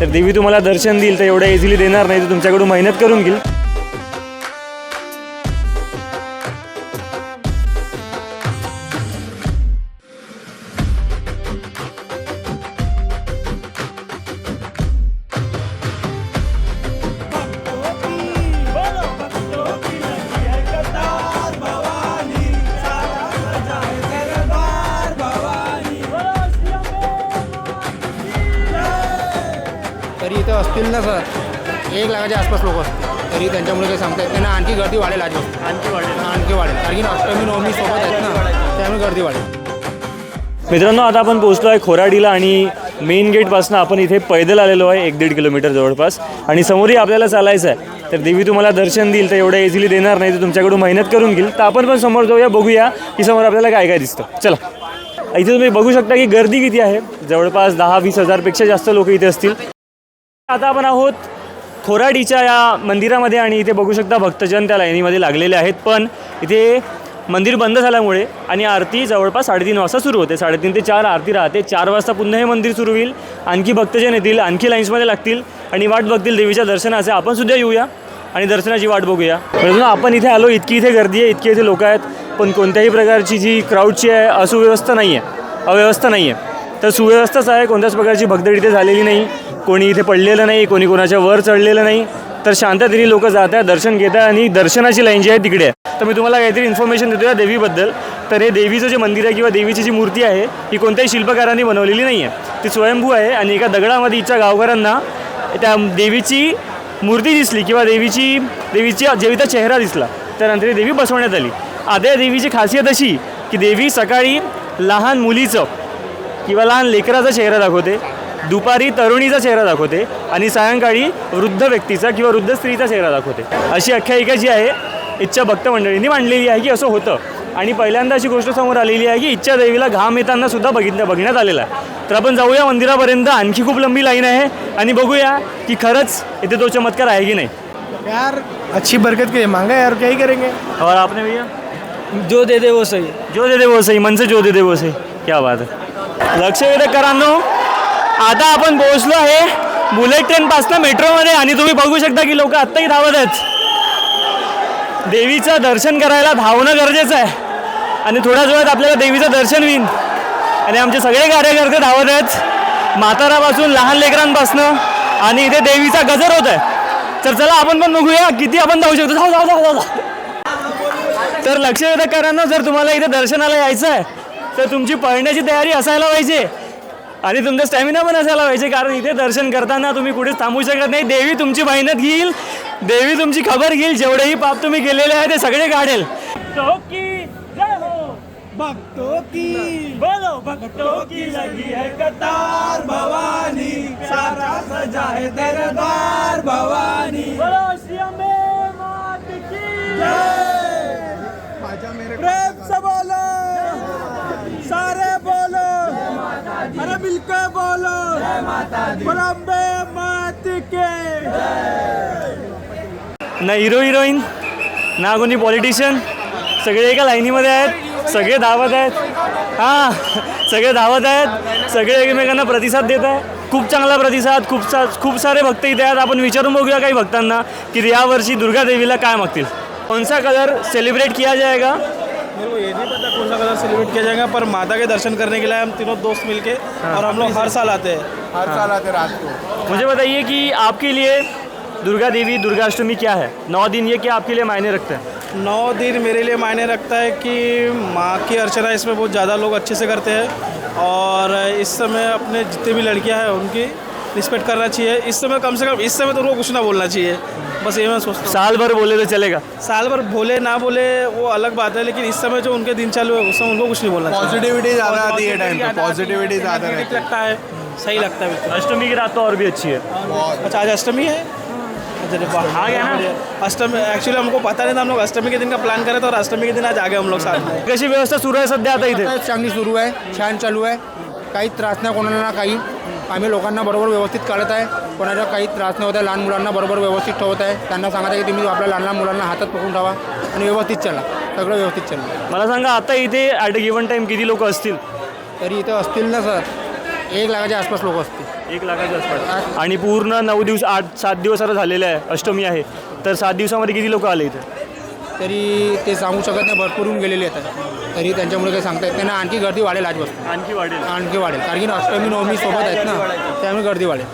तर देवी तुम्हाला दर्शन देईल तर एवढं इझिली देणार नाही तर तुमच्याकडून मेहनत करून घेईल. तरी इथं असतील ना सर? एक लाखाच्या आसपास लोक असतील. तरी त्यांच्यामुळे काही सांगता येत नाही ना आणखी गर्दी वाढेल आज आणखी वाढेल. आणखी वाढेल. कारण की अष्टमी नवमी सोबत आहेत ना. त्यामुळे गर्दी वाढेल. मित्रांनो आता आपण पोहोचलो आहे खोराडीला आणि मेन गेटपासून आपण इथे पैदल आलेलो आहे एक दीड किलोमीटर जवळपास. आणि समोरही आपल्याला चालायचं आहे तर देवी तुम्हाला दर्शन देईल तर एवढं इझिली देणार नाही तर तुमच्याकडून मेहनत करून घेईल. तर आपण पण समोर जाऊया बघूया की समोर आपल्याला काय काय दिसतं. चला. इथे तुम्ही बघू शकता की गर्दी किती आहे. जवळपास दहा वीस हजारपेक्षा जास्त लोक इथे असतील. आता आपण आहोत खोराडीच्या या मंदिरामध्ये आणि इथे बघू शकता भक्तजन त्या लाईनीमध्ये लागलेले आहेत. पण इथे मंदिर बंद झाल्यामुळे आणि आरती जवळपास साडेतीन वाजता सुरू होते. साडेतीन ते चार आरती राहते. चार वाजता पुन्हा हे मंदिर सुरू होईल. आणखी भक्तजन येतील आणखी लाईन्समध्ये लागतील आणि वाट बघतील देवीच्या दर्शनाचे. आपण सुद्धा येऊया आणि दर्शनाची वाट बघूया. म्हणून आपण इथे आलो. इतकी इथे गर्दी आहे इतकी इथे लोक आहेत. पण कोणत्याही प्रकारची जी क्राऊडची आहे असुव्यवस्था नाही आहे अव्यवस्था नाही आहे तर सुव्यवस्थाच आहे कोणत्याच प्रकारची भगदड इथे झालेली नाही. कोणी इथे पडलेलं नाही कोणी कोणाच्या वर चढलेलं नाही. तर शांततेने लोक जात आहेत दर्शन घेत आहे आणि दर्शनाची लाईन जी आहे तिकडे. आहे तर मी तुम्हाला काहीतरी इन्फॉर्मेशन देतो या देवीबद्दल. तर हे देवीचं जे मंदिर आहे किंवा देवीची जी मूर्ती आहे ही कोणत्याही शिल्पकारांनी बनवलेली नाही आहे. ती स्वयंभू आहे आणि एका दगडामध्ये इच्छा गावकऱ्यांना त्या देवीची मूर्ती दिसली किंवा देवीची देवीची देवीचा चेहरा दिसला त्यानंतर ही देवी बसवण्यात आली. आता या देवीची खासियत अशी की देवी सकाळी लहान मुलीचं किंवा लहान लेकराचा चेहरा दाखवते दुपारी तरुणीचा चेहरा दाखवते आणि सायंकाळी वृद्ध व्यक्तीचा किंवा वृद्ध स्त्रीचा चेहरा दाखवते. अशी आख्यायिका जी आहे इच्छा भक्त मंडळींनी मांडलेली आहे की असं होतं. आणि पहिल्यांदा अशी गोष्ट समोर आलेली आहे की इच्छा देवीला घाम येताना सुद्धा बघितलं बघण्यात आलेला आहे. तर आपण जाऊया मंदिरापर्यंत आणखी खूप लंबी लाईन आहे आणि बघूया की खरंच इथे तो चमत्कार आहे की नाही. यार अच्छी बरकत के मांगा यार क्या ही करेंगे? और आपने भैया? जो दे दे वो सही। जो दे दे वो सही मन से जो दे दे वो सही। क्या बात आहे लक्ष वेधकरांनो आता आपण पोहोचलो आहे बुलेट ट्रेनपासनं मेट्रोमध्ये आणि तुम्ही बघू शकता की लोक आत्ताही धावत आहेत. देवीचं दर्शन करायला धावणं गरजेचं आहे. आणि थोड्याच वेळात आपल्याला देवीचं दर्शन होईल. आणि आमचे सगळे कार्यकर्ते धावत आहेत. म्हातारापासून लहान लेकरांपासनं आणि इथे देवीचा गजर होत आहे तर चला आपण पण बघूया किती आपण धावू शकतो. धाव धाव धाव धाव तर लक्ष वेधकारांना जर तुम्हाला इथे दर्शनाला यायचं आहे तर तुमची पळण्याची तयारी असायला पाहिजे. आणि तुमचा स्टॅमिना पण असायला पाहिजे कारण इथे दर्शन करताना तुम्ही कुठेच थांबू शकत नाही. देवी तुमची मेहनत घेईल देवी तुमची खबर घेईल जेवढेही पाप तुम्ही केलेले आहे ते सगळे काढेल. भक्तों की बोलो भक्तों की लगी है तार भवानी सारा सजा है दरबार भवानी. अरे बिल्कुल बोलो। बलम्बे मात के। ना हिरो हिरोईन ना कोणी पॉलिटिशियन सगळे एका लाईनीमध्ये आहेत सगळे धावत आहेत. हां सगळे धावत आहेत सगळे एकमेकांना प्रतिसाद देत आहे खूप चांगला प्रतिसाद खूप सा खूप सारे भक्त इथे आहेत. आपण विचारून बघूया काही भक्तांना की यावर्षी दुर्गा देवीला काय मागतील. कोणसा कलर सेलिब्रेट किया जाएगा मेरे को ये नहीं पता कौन सा कलर सेलिब्रेट किया जाएगा पर माता के दर्शन करने के लिए हम तीनों दोस्त मिलके और हम लोग हर साल आते हैं। हर साल आते रात को। मुझे बताइए कि आपके लिए दुर्गा देवी दुर्गाष्टमी क्या है? नौ दिन ये क्या आपके लिए मायने रखते हैं? नौ दिन मेरे लिए मायने रखता है कि माँ की अर्चना इसमें बहुत ज़्यादा लोग अच्छे से करते हैं और इस समय अपने जितने भी लड़कियाँ हैं उनकी रिस्पेक्ट करना चाहिए। इस समय कम से कम इस समय तो उनको कुछ ना बोलना चाहिए। बस ये मैं सोचता हूँ। साल भर बोले तो चलेगा। साल भर बोले ना बोले वो अलग बात है लेकिन इस समय जो उनके दिन चालू है उस समय उनको कुछ नहीं बोलना पॉजिटिविटी ज़्यादा आती है टाइम पे पॉजिटिविटी ज़्यादा रहती है। लगता है सही लगता है अष्टमी की रात तो और भी अच्छी है। अच्छा आज अष्टमी है? आ गया ना? अष्टमी एक्चुअली हमको पता नहीं था हम लोग अष्टमी के दिन का प्लान करे थे और अष्टमी के दिन आज आ गए हम लोग साथ में। कशी व्यवस्था सुरू आहे सध्या आता इथे चांगली सुरू आहे छान चालू आहे काही त्रास नाही कोणाला ना काही। आम्ही लोकांना बरोबर व्यवस्थित काढत आहे. कोणाला काही त्रास नाही होत लहान मुलांना बरोबर व्यवस्थित ठेवत आहे. त्यांना सांगत आहे की तुम्ही आपल्या लहान लहान मुलांना हातात पकडून ठेवा आणि व्यवस्थित चला. सगळं व्यवस्थित चाललं मला सांगा आता इथे ॲट अ गिवन टाइम किती लोक असतील? तरी इथं असतील ना सर? एक लाखाच्या आसपास लोक असतील. एक लाखाच्या आसपास. आणि पूर्ण नऊ दिवस आठ सात दिवस आता झालेले आहे. अष्टमी आहे. तर सात दिवसामध्ये किती लोक आले इथे? तरी ते सांगू शकत नाही भरपूर येऊन गेलेले आहेत. तरी त्यांच्यामुळे काही सांगता येत नाही. आणखी गर्दी वाढेल आज वस्तू. आणखी वाढेल. आणखी वाढेल. कारण की अष्टमी नवमी सोबत आहेत ना त्यामुळे गर्दी वाढेल.